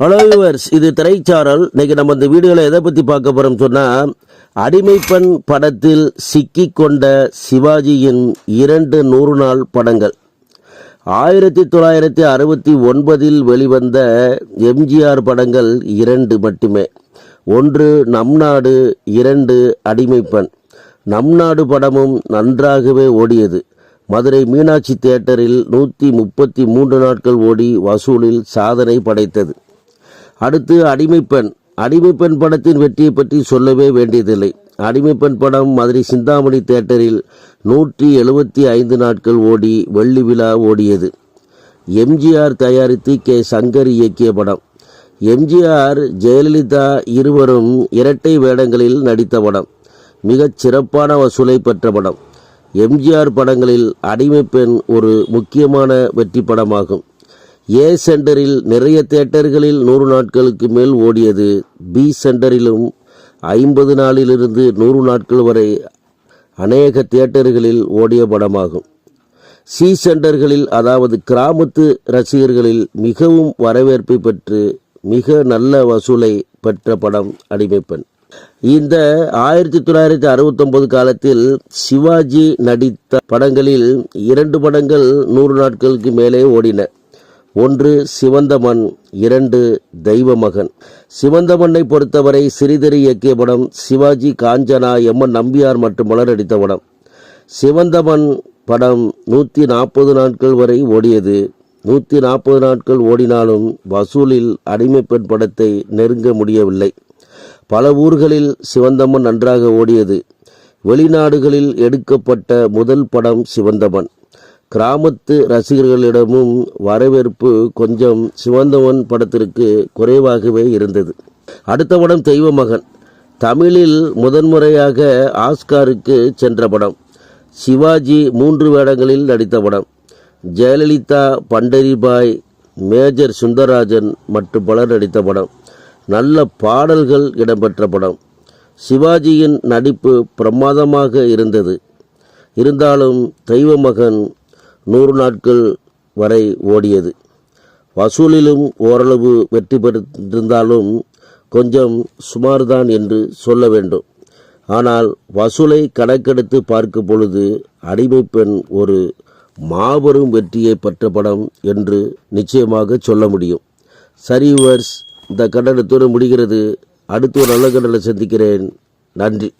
Hello viewers இது திரைச்சாரல். இன்னைக்கு நம்ம இந்த வீடியோவில் எதை பற்றி பார்க்க போகிறோம் சொன்னால் அடிமைப்பெண் படத்தில் சிக்கிக்கொண்ட சிவாஜியின் இரண்டு நூறு நாள் படங்கள். ஆயிரத்தி தொள்ளாயிரத்தி அறுபத்தி ஒன்பதில் வெளிவந்த எம்ஜிஆர் படங்கள் இரண்டு மட்டுமே. ஒன்று நம் நாடு இரண்டு அடிமைப்பெண். நம் நாடு படமும் நன்றாகவே ஓடியது. மதுரை மீனாட்சி தியேட்டரில் நூற்றி முப்பத்தி மூன்று நாட்கள் ஓடி வசூலில் சாதனை படைத்தது. அடுத்து அடிமைப்பெண் அடிமைப்பெண் படத்தின் வெற்றியை பற்றி சொல்லவே வேண்டியதில்லை. அடிமைப்பெண் படம் மதுரை சிந்தாமணி தேட்டரில் நூற்றி எழுபத்தி ஐந்து நாட்கள் ஓடி வெள்ளி விழா ஓடியது. எம்ஜிஆர் தயாரித்து கே. சங்கர் இயக்கிய படம். எம்ஜிஆர் ஜெயலலிதா இருவரும் இரட்டை வேடங்களில் நடித்த படம். மிகச் சிறப்பான வசூலை பெற்ற படம். எம்ஜிஆர் படங்களில் அடிமைப்பெண் ஒரு முக்கியமான வெற்றி படமாகும். ஏ சென்டரில் நிறைய தேட்டர்களில் நூறு நாட்களுக்கு மேல் ஓடியது. பி சென்டரிலும் ஐம்பது நாளிலிருந்து நூறு நாட்கள் வரை அநேக தியேட்டர்களில் ஓடிய படமாகும். சி சென்டர்களில் அதாவது கிராமத்து ரசிகர்களில் மிகவும் வரவேற்பை பெற்று மிக நல்ல வசூலை பெற்ற படம் அடிமைப்பெண். இந்த ஆயிரத்தி தொள்ளாயிரத்தி அறுபத்தொன்பது காலத்தில் சிவாஜி நடித்த படங்களில் இரண்டு படங்கள் நூறு நாட்களுக்கு மேலே ஓடின. ஒன்று சிவந்தமன் இரண்டு தெய்வமகன். சிவந்தமண்ணை பொறுத்தவரை சிறிதறி இயக்கிய படம் சிவாஜி காஞ்சனா எம்என் நம்பியார் மற்றும் மலர் நடித்த படம். சிவந்தமன் படம் நூற்றி நாற்பது நாட்கள் வரை ஓடியது. நூற்றி நாற்பது நாட்கள் ஓடினாலும் வசூலில் அடிமைப்பெண் படத்தை நெருங்க முடியவில்லை. பல ஊர்களில் சிவந்தமன் நன்றாக ஓடியது. வெளிநாடுகளில் எடுக்கப்பட்ட முதல் படம் சிவந்தமன். கிராமத்து ரசிகர்களிடமும் வரவேற்பு கொஞ்சம் சிவந்தவன் படத்திற்கு குறைவாகவே இருந்தது. அடுத்த படம் தெய்வ மகன் தமிழில் முதன்முறையாக ஆஸ்காருக்கு சென்ற படம். சிவாஜி மூன்று வேடங்களில் நடித்த படம். ஜெயலலிதா பண்டரிபாய் மேஜர் சுந்தரராஜன் மற்றும் பலர் நடித்த படம். நல்ல பாடல்கள் இடம்பெற்ற படம். சிவாஜியின் நடிப்பு பிரமாதமாக இருந்தது. இருந்தாலும் தெய்வ மகன் நூறு நாட்கள் வரை ஓடியது. வசூலிலும் ஓரளவு வெற்றி பெற்றிருந்தாலும் கொஞ்சம் சுமார்தான் என்று சொல்ல வேண்டும். ஆனால் வசூலை கணக்கெடுத்து பார்க்கும் பொழுது அடிமைப்பெண் ஒரு மாபெரும் வெற்றியை பெற்ற படம் என்று நிச்சயமாக சொல்ல முடியும். சரி வர்ஸ் இந்த கண்டனத்தோடு முடிகிறது. அடுத்து ஒரு நல்ல கண்டனை சந்திக்கிறேன். நன்றி.